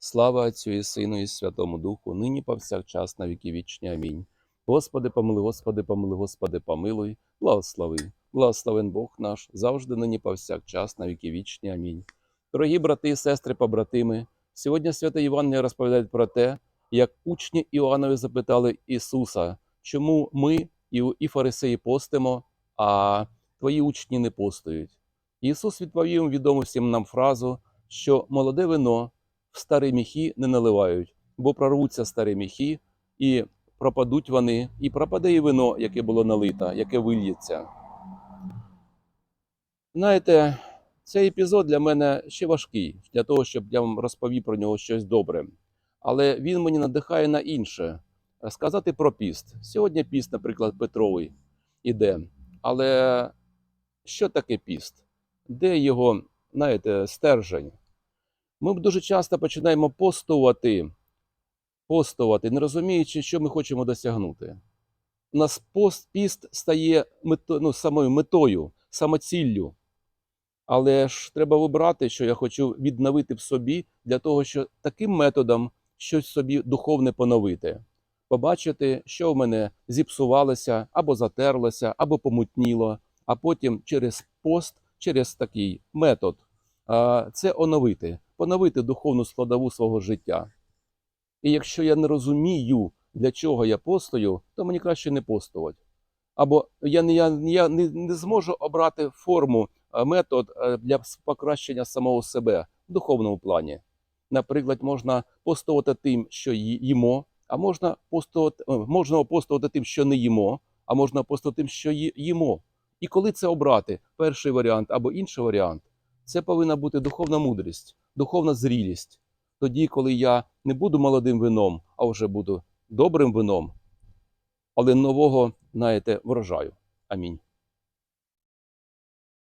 Слава Отцю і Сину і Святому Духу, нині повсякчас на віки вічні. Амінь. Господи, помилуй, Господи, помилуй, Господи, помилуй, благослови. Благословен Бог наш, завжди нині повсякчас на віки вічні. Амінь. Дорогі брати і сестри, побратими, сьогодні святе Євангеліє розповідає про те, як учні Іоаннові запитали Ісуса, чому ми і, фарисеї постимо, а твої учні не постують. Ісус відповів відому всім нам фразу, що молоде вино старі міхи не наливають, бо прорвуться старі міхи, і пропадуть вони, і пропаде і вино, яке було налито, яке вильється. Знаєте, цей епізод для мене ще важкий, для того, щоб я вам розповів про нього щось добре. Але він мені надихає на інше. Сказати про піст. Сьогодні піст, наприклад, Петровий іде. Але що таке піст? Де його, знаєте, стержень? Ми дуже часто починаємо постувати, постувати, не розуміючи, що ми хочемо досягнути. У нас пост, піст стає мето, ну, самою метою, самоціллю. Але ж треба вибрати, що я хочу відновити в собі для того, щоб таким методом щось собі духовне поновити. Побачити, що в мене зіпсувалося, або затерлося, або помутніло, а потім через пост, через такий метод це оновити, поновити духовну складову свого життя. І якщо я не розумію, для чого я постою, то мені краще не постувати. Або я не, я, я не, не зможу обрати форму, метод е, для покращення самого себе в духовному плані. Наприклад, можна постувати тим, що їмо, а можна постувати, е, можна постувати тим, що не їмо, а можна постувати тим, що їмо. І коли це обрати, перший варіант або інший варіант, це повинна бути духовна мудрість, духовна зрілість. Тоді, коли я не буду молодим вином, а вже буду добрим вином, але нового, знаєте, врожаю. Амінь.